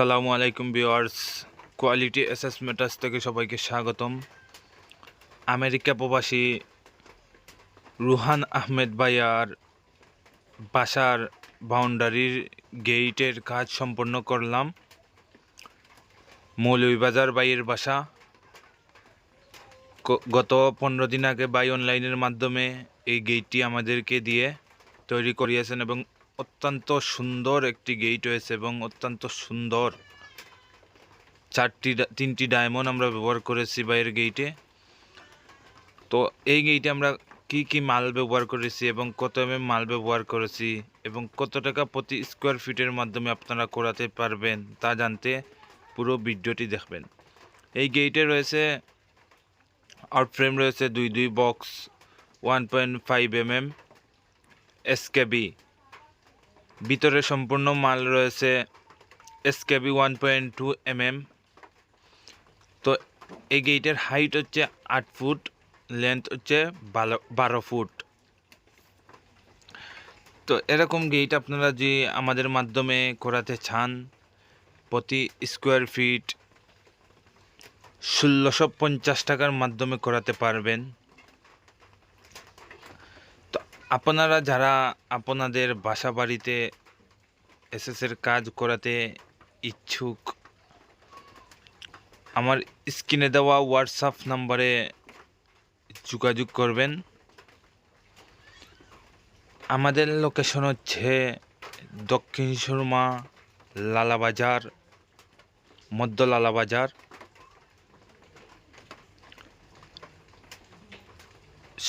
আসসালামু আলাইকুম viewers quality অ্যাসেসমেন্টাস থেকে সবাইকে স্বাগতম। আমেরিকা প্রবাসী রুহান আহমেদ ভাইয়ার বাসার বাউন্ডারির গেইটের কাজ সম্পন্ন করলাম। মৌলভীবাজার বাইয়ের বাসা। গত পনেরো দিন আগে বাই অনলাইনের মাধ্যমে এই গেইটটি আমাদেরকে দিয়ে তৈরি করিয়েছেন এবং অত্যন্ত সুন্দর একটি গেট হয়েছে এবং অত্যন্ত সুন্দর চারটি তিনটি ডায়মন্ড আমরা ব্যবহার করেছি বাইরের গেইটে তো এই গেইটে আমরা কি কি মাল ব্যবহার করেছি এবং কত এম মাল ব্যবহার করেছি এবং কত টাকা প্রতি স্কোয়ার ফিটের মাধ্যমে আপনারা করাতে পারবেন তা জানতে পুরো ভিডিওটি দেখবেন। এই গেইটে রয়েছে আউট ফ্রেম রয়েছে দুই দুই box one point five M M SKB ভিতরে সম্পূর্ণ মাল রয়েছে SKB one point two M M তো এই গেটের হাইট হচ্ছে আট ফুট লেন্থ হচ্ছে বারো বারো ফুট। তো এরকম গেট আপনারা যে আমাদের মাধ্যমে করাতে চান, প্রতি স্কোয়ার ফিট ষোলোশো পঞ্চাশ টাকার মাধ্যমে করাতে পারবেন। আপনারা যারা আপনাদের বাসা বাড়িতে এসএসের কাজ করাতে ইচ্ছুক, আমার স্ক্রিনে দেওয়া হোয়াটসঅ্যাপ নাম্বারে যোগাযোগ করবেন। আমাদের লোকেশন হচ্ছে দক্ষিণ সুরমা লালাবাজার, মধ্য লালাবাজার।